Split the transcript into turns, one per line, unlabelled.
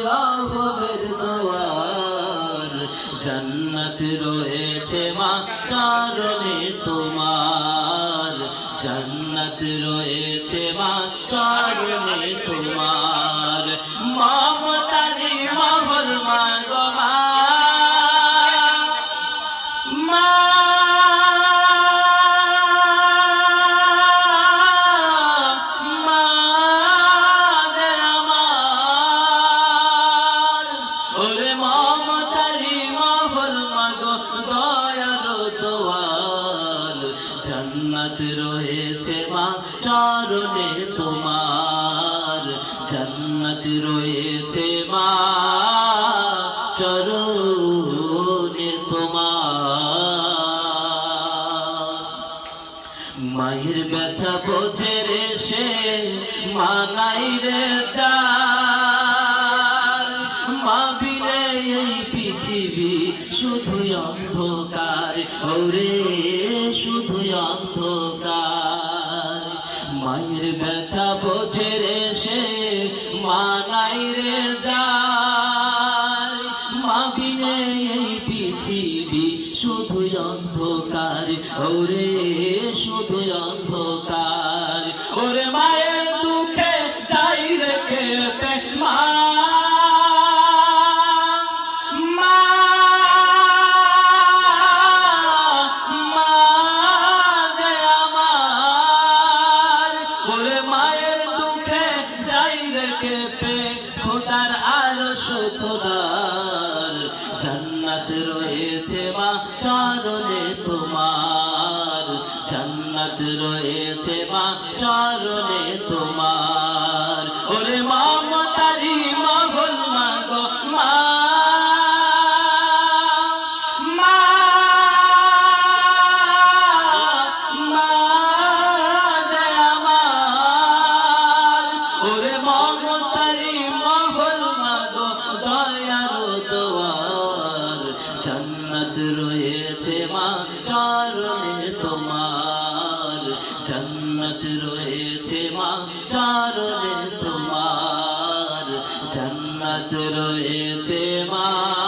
রহমের দোয়ার জান্নাত রয়েছে দয়ার দোয়াল, জান্নাত রয়েছে মা চরণে তোমার। জান্নাত রয়েছে মা চরণে তোমার। মায়ের ব্যথা বোঝে রে সে মানাই রে যার পৃথিবী শুধু অন্ধকার, ওরে শুধু অন্ধকার। মায়ের ব্যথা বোঝে রে সে মানাই রে যার। মা বিনে এই পৃথিবী শুধু অন্ধকার, ওরে শুধু অন্ধকার ওরে মায়ের দুঃখে যাই রেখে পে খোদার আরশ খোদার। জান্নাত রয়েছে মা, চরণে তোমার। জান্নাত রয়েছে মা, চরণে তোমার জান্নাত রয়েছে মা চরণে তোমার। জান্নাত রয়েছে মা চরণে তোমার। জান্নাত রয়েছে মা।